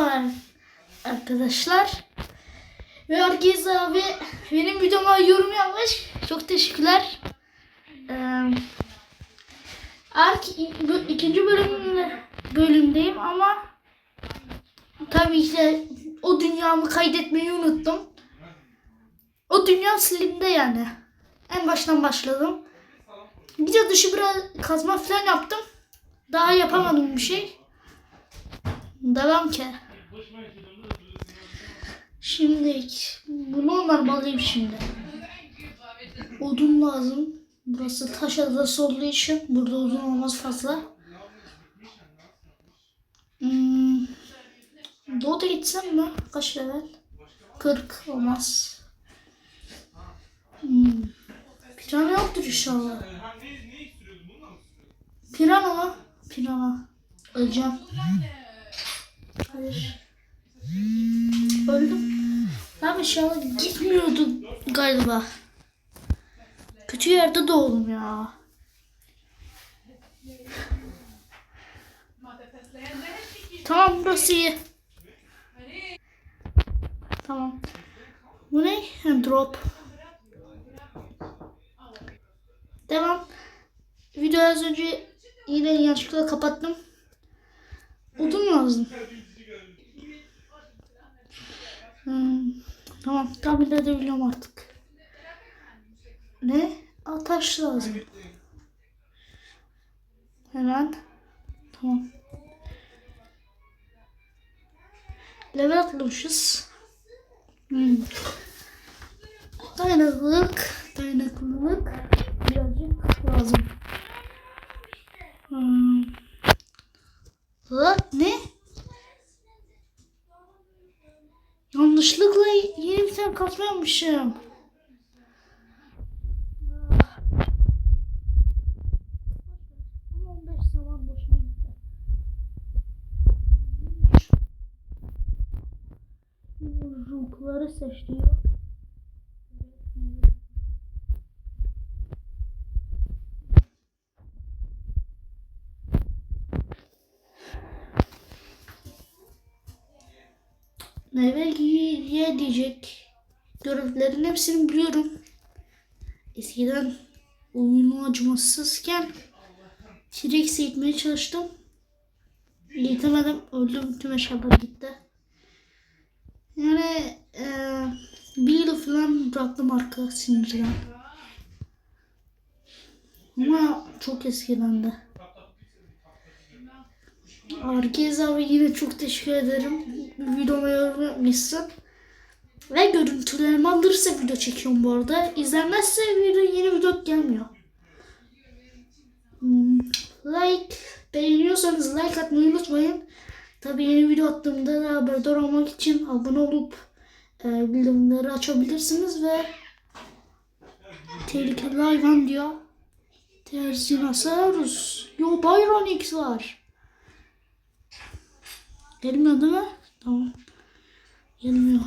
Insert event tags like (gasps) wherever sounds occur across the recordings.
Merhaba arkadaşlar. Ve herkes abi benim videoma yorum yapmış. Çok teşekkürler. Ee, Ark ikinci bölümde bölümdeyim ama tabii işte o dünyamı kaydetmeyi unuttum. O dünya silindi yani. En baştan başladım. Video dışı biraz kazma falan yaptım. Daha yapamadım bir şey. Devam ki. Şimdi bunu normaleyim şimdi. Odun lazım. Burası taş adası olduğu için burada odun olmaz fazla. Hmm. Doğuda gitsem mi? Kaç level? 40 olmaz. Hmm. Pirana yoktur inşallah. Pirana mı? Pirana. Öleceğim. Öldüm. Ben inşallah gitmiyordu galiba. Kötü yerde doğdum ya. Tamam burası iyi. Tamam. Bu ne? Drop. Devam. Video az önce yine yanlışlıkla kapattım. Odun lazım. Hmm, tamam tahmin edebiliyorum artık. Ne? Aa, taş lazım. Hemen. Tamam. Level atlamışız. Hmm. Dayanıklılık. Dayanıklılık. Birazcık lazım. Hmm. Hı, ne? Yanlışlıkla yeni bir tane kasma yapmışım. Ama 15 zaman boşuna gitti. Yumrukları seçiyor. Meyve ye diyecek. Görevlerin hepsini biliyorum. Eskiden oyunu acımasızken T-Rex'e gitmeye çalıştım. Yetemedim. Öldüm. Tüm eşyalar gitti. Yani e, bir yıl falan bıraktım arka sinirden. Ama çok eskiden de. Herkese abi yine çok teşekkür ederim. Videoma yorum yapmışsın. Ve görüntülerimi alırsa video çekiyorum bu arada. İzlenmezse video yeni video gelmiyor. Hmm, Like beğeniyorsanız like atmayı unutmayın. Tabii yeni video attığımda da haberdar olmak için abone olup e, bildirimleri açabilirsiniz ve tehlikeli hayvan diyor. Terzinosaurus. Yo Byronix var. Gelmiyor değil mi? Tamam. Gelmiyor.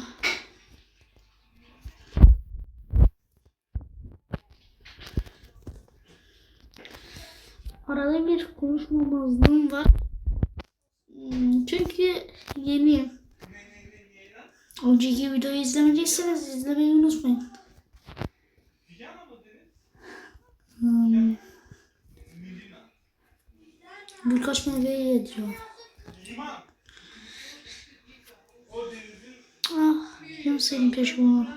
Arada bir konuşmamazlığım var. Hmm, Çünkü yeniyim. Önceki videoyu izlemediyseniz izlemeyi unutmayın. Hmm. Birkaç meyve yediyor. Ah, yine senin peşime.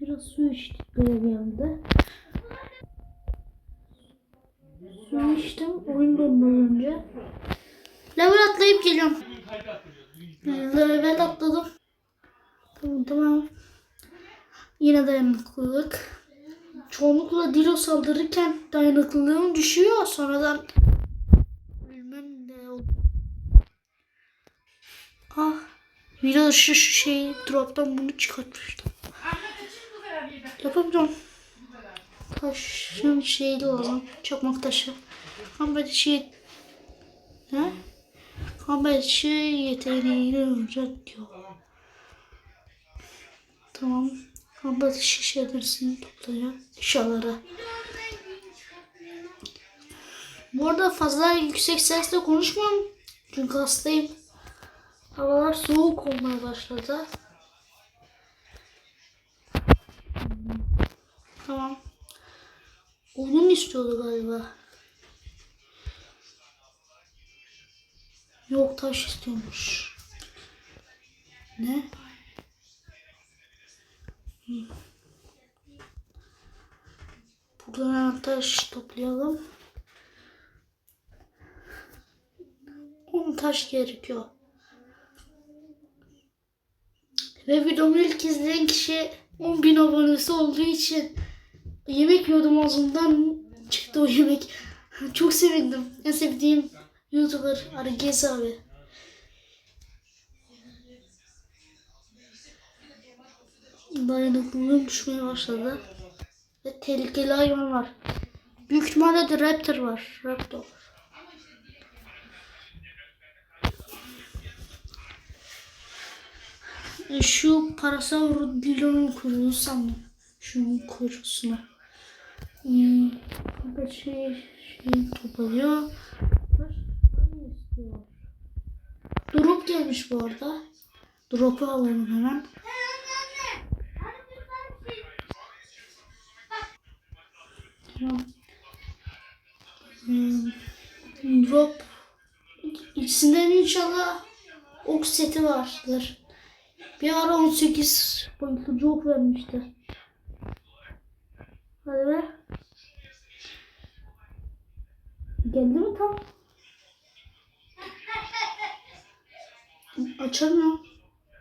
Biraz su içtik böyle bir anda. İçtim oyun donmayınca. Level atlayıp geliyorum. Level atladım. Tamam tamam. Yine dayanıklılık. Çoğunlukla dilo saldırırken dayanıklılığım düşüyor. Sonradan ölmem de oldu. Ah. Video şu, şu şey drop'tan bunu çıkartmıştım. Yapabiliyorum. Taşın şeyi lazım. Çakmak taşı. Kamber şey... Ne? Kamber şey yeteneğini öğren diyor. Tamam. Kamber şişelerini toplayacağım. Eşyalara. Bu arada fazla yüksek sesle konuşmuyorum. Çünkü hastayım. Havalar soğuk olmaya başladı. Tamam. Onun istiyordu galiba. Yok taş istiyormuş. Ne? Buradan hemen taş toplayalım. 10 taş gerekiyor. Ve videomu ilk izleyen kişi 10.000 abonesi olduğu için yemek yiyordum ağzımdan çıktı o yemek. (laughs) Çok sevindim. En sevdiğim YouTuber Arıgez abi. Dayanıklılığım düşmeye başladı. Ve tehlikeli hayvan var. Büyük ihtimalle de raptor var. Raptor. E, Şu parasaurus dilonun kuyruğunu sandım. Şunun kuyruğunu. Hmm, şey, şey topalıyor. Drop gelmiş bu arada. Drop'u alalım hemen. Hmm, drop. İkisinden inşallah ok seti vardır. Bir ara 18 boyutlu ok vermişti. Hadi be. Geldi mi tam? Açamıyorum.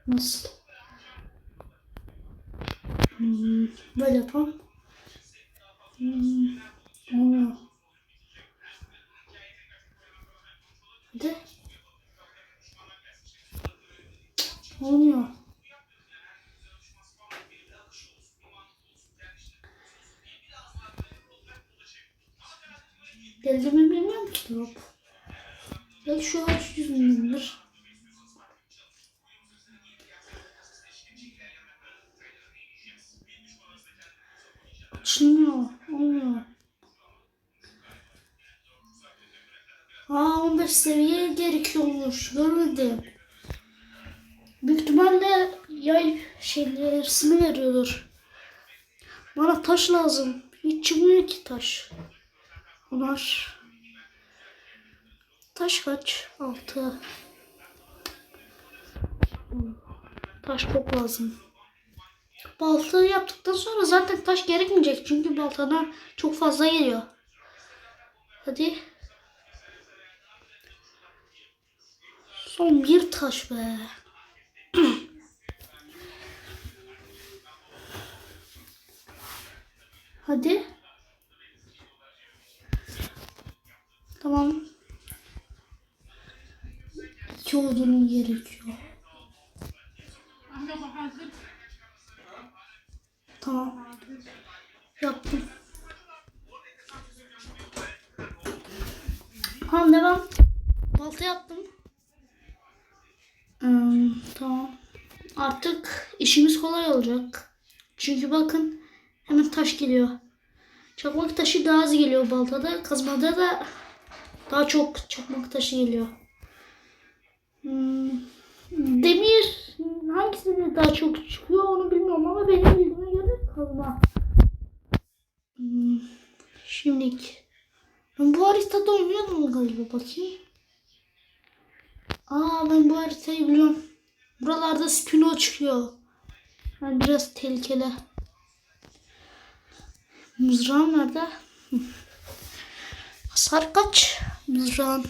Nasıl? Hmm, böyle yapalım. Hmm, olmuyor. Hadi. Olmuyor. 12 olmuş görmedim. Büyük ihtimalle yay şeyleri ismi veriyordur. Bana taş lazım. Hiç çıkmıyor ki taş. Bunlar taş kaç? 6 Taş çok lazım. Balta yaptıktan sonra zaten taş gerekmeyecek. Çünkü baltadan çok fazla geliyor. Hadi. Son bir taş be. (clears throat) Hadi. Tamam. İki odunun gerekiyor. Tamam. Yaptım. Tamam devam. Balta yaptım. Tamam. Artık işimiz kolay olacak. Çünkü bakın hemen taş geliyor. Çakmak taşı daha az geliyor baltada. Kazmada da daha çok çakmak taşı geliyor. Hmm, demir hangisinde daha çok çıkıyor onu bilmiyorum ama benim bildiğime göre kazma. Hmm, şimdilik. Ben bu haritada oynuyordum galiba bakayım. Aa ben bu haritayı biliyorum. Buralarda spino çıkıyor. Yani biraz tehlikeli. Mızrağım nerede? (laughs) Hasar kaç? Mızrağın.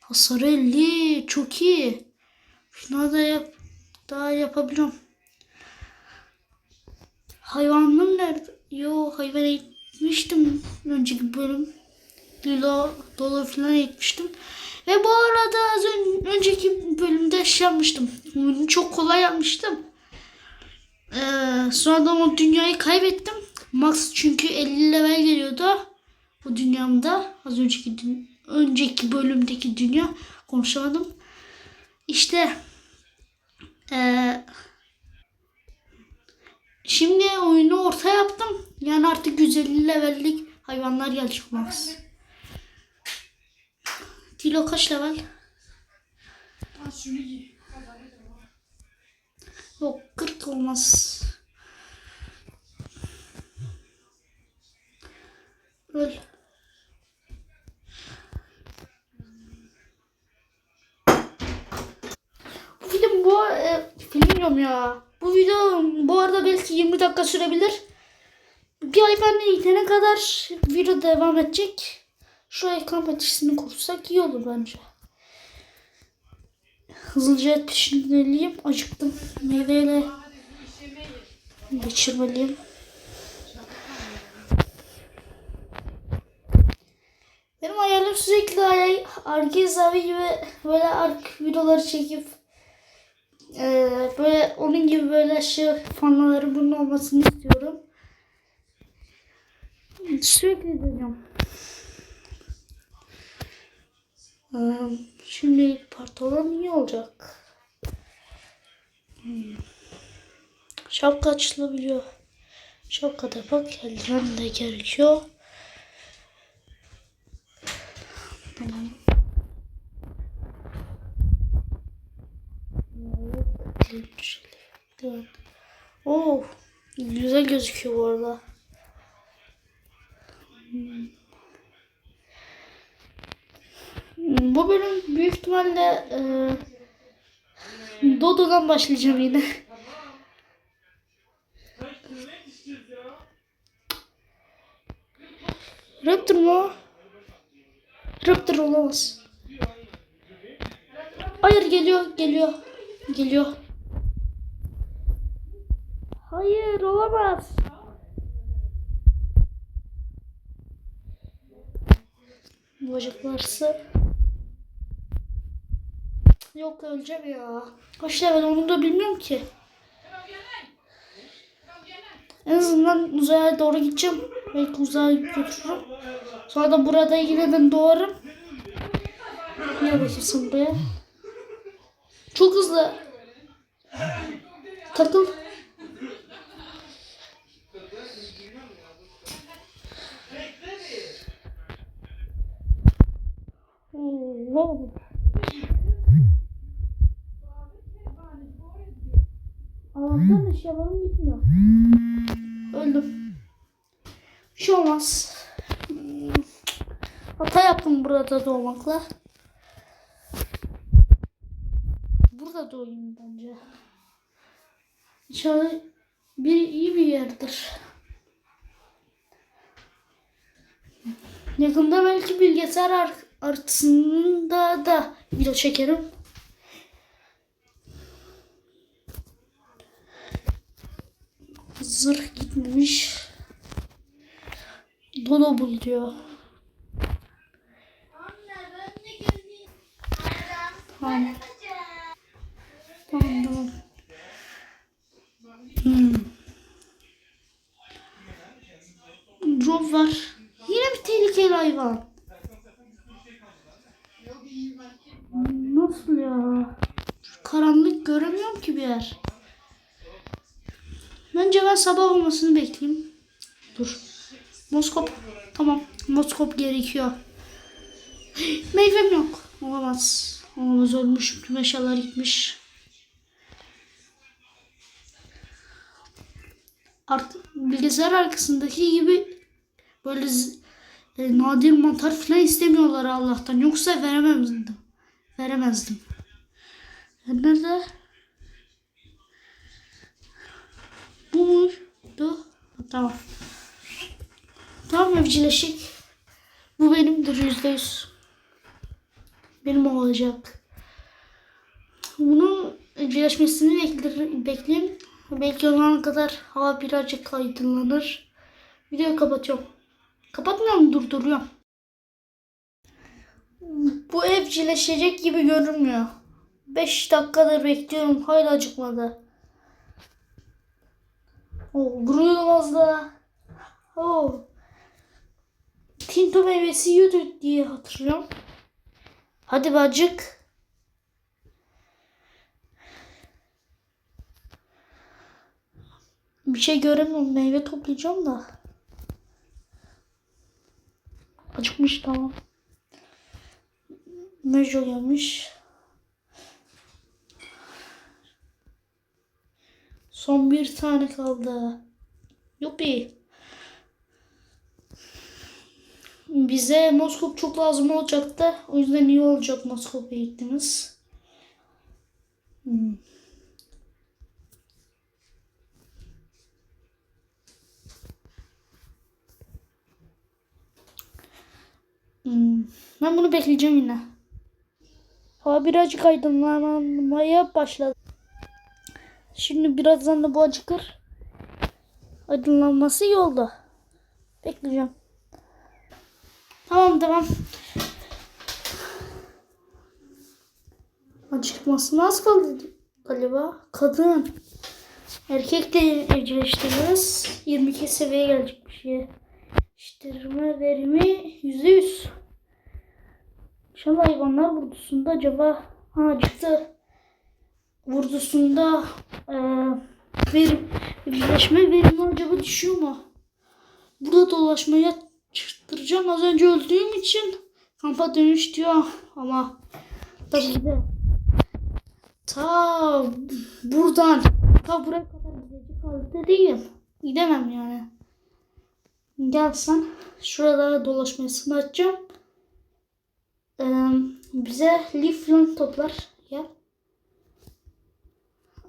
Hasar 50. Çok iyi. Şuna da yap. Daha yapabiliyorum. Hayvanım nerede? Yo hayvan eğitmiştim önceki bölüm. Lilo dolu falan eğitmiştim. Ve bu arada az ön- önceki bölümde şey yapmıştım. Bunu çok kolay yapmıştım. Ee, sonra da o dünyayı kaybettim. Max çünkü 50 level geliyordu. Bu dünyamda. Az önceki önceki bölümdeki dünya konuşamadım. İşte ee, şimdi oyunu orta yaptım. Yani artık 150 levellik hayvanlar gelecek Max. Kilo kaç level? Yok 40 olmaz. Öl. Bu film bu e, film diyorum ya. Bu video bu arada belki 20 dakika sürebilir. Bir ay ben gidene kadar video devam edecek. Şu ekran patisini kursak iyi olur bence. Hızlıca pişirmeliyim. Acıktım. Meyveyle geçirmeliyim. Benim hayalim sürekli ay Argez abi gibi böyle ark videoları çekip eee, böyle onun gibi böyle şey fanları bunun olmasını istiyorum. Sürekli deniyorum. Şimdi pantolon iyi olacak. Hmm. Şapka açılabiliyor. Şapka da bak eldiven de gerekiyor. Tamam. Oo, güzel gözüküyor bu arada. Hmm, Bu bölüm büyük ihtimalle e, Dodo'dan başlayacağım yine. Raptor mu? Raptor olamaz. Hayır geliyor, geliyor. Geliyor. Hayır olamaz. Bacaklarsa. Yok öleceğim ya. Kaç level onu da bilmiyorum ki. En azından uzaya doğru gideceğim. Belki uzaya götürürüm. Sonra da burada yeniden doğarım. Gel bakayım sen buraya. Çok hızlı. Takıl. Oo. Allah'tan eşyalarım gitmiyor. Öldüm. Bir şey olmaz. Hmm. Hata yaptım burada doğmakla. Burada doğayım bence. İnşallah bir iyi bir yerdir. Yakında belki bilgisayar ar- artısında da video çekerim. Zırh gitmemiş. Dolu bul diyor. Tamam. Tamam tamam. Hmm. Drop var. Yine bir tehlikeli hayvan. Nasıl ya? Karanlık göremiyorum ki bir yer. Bence ben sabah olmasını bekleyeyim. Dur. Moskop. Tamam. Moskop gerekiyor. (gasps) Meyvem yok. Olamaz. Olamaz ölmüş. Tüm eşyalar gitmiş. Artık bilgisayar arkasındaki gibi böyle e, nadir mantar falan istemiyorlar Allah'tan. Yoksa veremezdim. Veremezdim. Nerede? Bu muydu? Tamam. Tamam evcilleşik. Bu benimdir yüzde yüz. Benim olacak. Bunun evcilleşmesini bekler, bekleyeyim. Belki o zamana kadar hava birazcık aydınlanır. Videoyu kapatıyorum. Kapatmıyorum durduruyorum. Bu evcilleşecek gibi görünmüyor. 5 dakikadır bekliyorum. Hala acıkmadı. Oh, vuruyordum az daha. Oh. Tinto meyvesi yiyordu diye hatırlıyorum. Hadi bacık. Bir şey göremiyorum. Meyve toplayacağım da. Acıkmış tamam. Mejo gelmiş. Son bir tane kaldı. Yupi. Bize Moskop çok lazım olacaktı. O yüzden iyi olacak Moskop'a gittiğimiz. Hmm. Hmm. Ben bunu bekleyeceğim yine. Hava birazcık aydınlanmaya başladı. Şimdi birazdan da bu acıkır. Aydınlanması iyi oldu. Bekleyeceğim. Tamam tamam. Acıkmasına az kaldı galiba. Kadın. Erkekle evcilleştirmemiz 22 seviyeye gelecek bir şey. İştirme verimi %100. İnşallah hayvanlar vurdusunda acaba ha acıktı. Vurdusunda e, verim, birleşme verimi acaba düşüyor mu? Burada dolaşmaya çıktıracağım. Az önce öldüğüm için kampa dönüş diyor ama tabii de ta buradan ta buraya kadar gidecek halde değilim. Gidemem yani. Gelsen şurada dolaşmayı sınıracağım. Ee, bize lif falan toplar.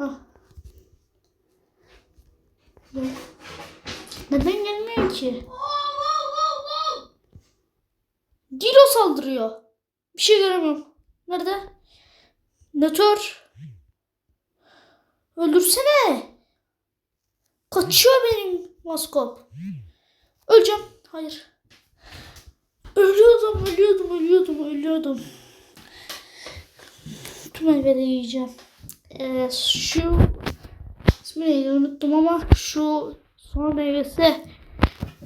Ah. Neden gelmiyor ki? Dilo saldırıyor. Bir şey göremiyorum. Nerede? Nötr. Öldürsene. Kaçıyor benim maskop. Öleceğim. Hayır. Ölüyordum, ölüyordum, ölüyordum, ölüyordum. Tüm meyveleri yiyeceğim. Ee, şu ismi neydi unuttum ama şu son meyvesi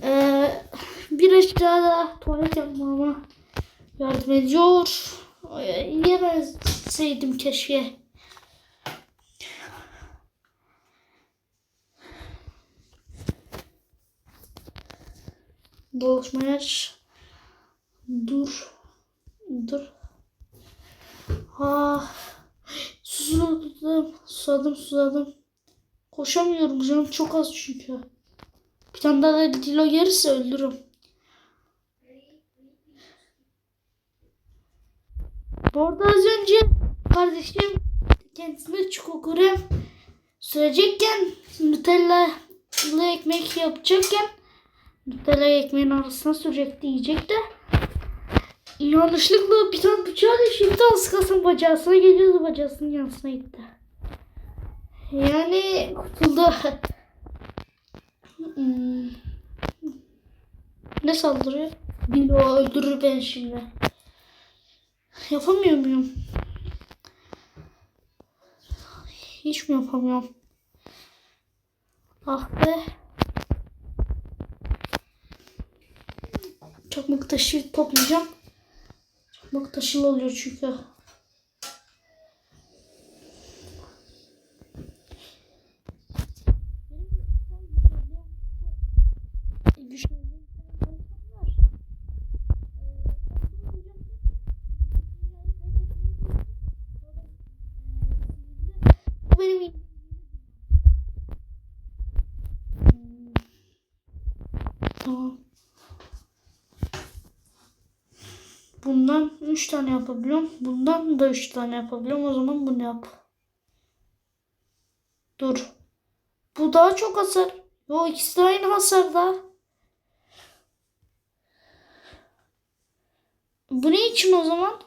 ee, bir daha da tuvalet yapmama yardım ediyor. Yemezseydim keşke. Dolaşmaya. Dur. Dur. Ha. Susadım. Susadım susadım. Koşamıyorum canım çok az çünkü. Bir tane daha da dilo gelirse öldürürüm. Bu arada az önce kardeşim kendisine çikolata sürecekken Nutella ekmek yapacakken Nutella ekmeğin arasına sürecekti yiyecekti. Yanlışlıkla bir tane bıçağı düşürdü az kalsın bacağısına geliyordu bacağısının yanısına gitti. Yani kurtuldu. Hmm. Ne saldırıyor? Bilo öldürür ben şimdi. Yapamıyor muyum? Hiç mi yapamıyorum? Ah be. Çakmak taşı toplayacağım. макташиллечука tane yapabiliyorum. Bundan da 3 tane yapabiliyorum. O zaman bunu yap. Dur. Bu daha çok hasar. Yo ikisi de aynı hasarda. Bu ne için o zaman?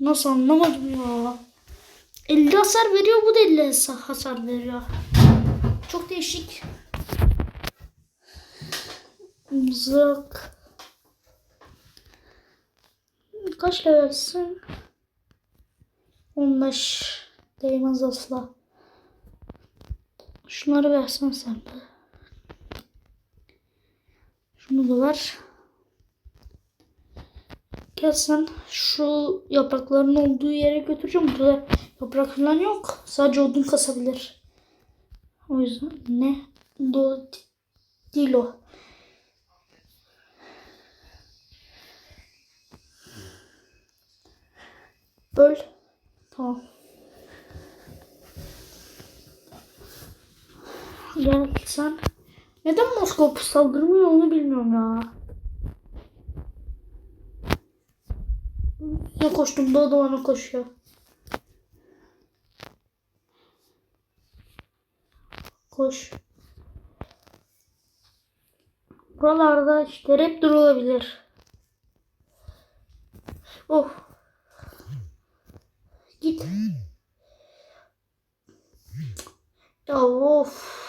Nasıl anlamadım ya. 50 hasar veriyor bu da 50 hasar veriyor. Çok değişik. Mızrak. Kaç levelsin? 15. Değmez asla. Şunları versen sen de. Şunu da ver. Gel şu yaprakların olduğu yere götüreceğim. Burada yaprak falan yok. Sadece odun kasabilir. O yüzden ne? Do değil o. Öl. Tamam. Gel sen. Neden Moskova saldırmıyor onu bilmiyorum ya. Ne koştum doğdu bana koşuyor. Koş. Buralarda işte raptor olabilir. Oh. Git. Ya of.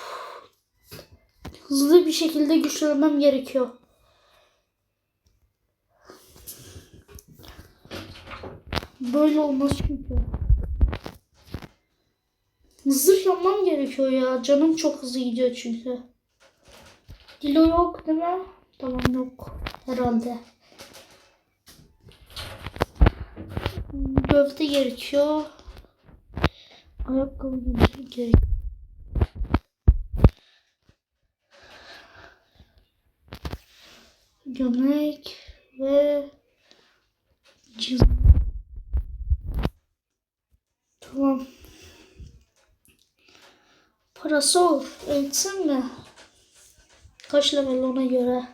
Hızlı bir şekilde güçlenmem gerekiyor. Böyle olmaz çünkü. Zırh yapmam gerekiyor ya. Canım çok hızlı gidiyor çünkü. Dilo yok değil mi? Tamam yok. Herhalde. Gövde gerekiyor. Ayakkabı gerekiyor. Gömlek ve cız- Tamam. Parasol eğitsin mi? Kaç level ona göre?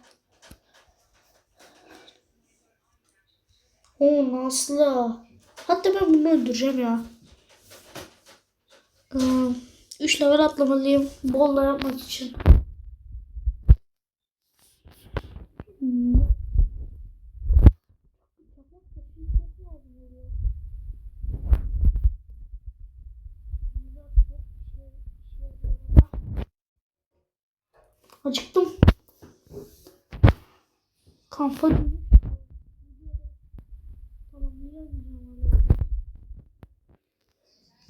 O nasıl? Hatta ben bunu öldüreceğim ya. 3 level atlamalıyım. Bolla yapmak için. Hmm. Acıktım. Kampa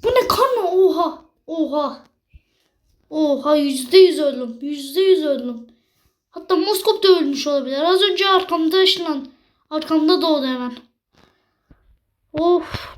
Bu ne kan mı? Oha. Oha. Yüzde yüz öldüm. Yüzde yüz öldüm. Hatta Moskop da ölmüş olabilir. Az önce arkamda ışınlan. Arkamda doğdu hemen. Of.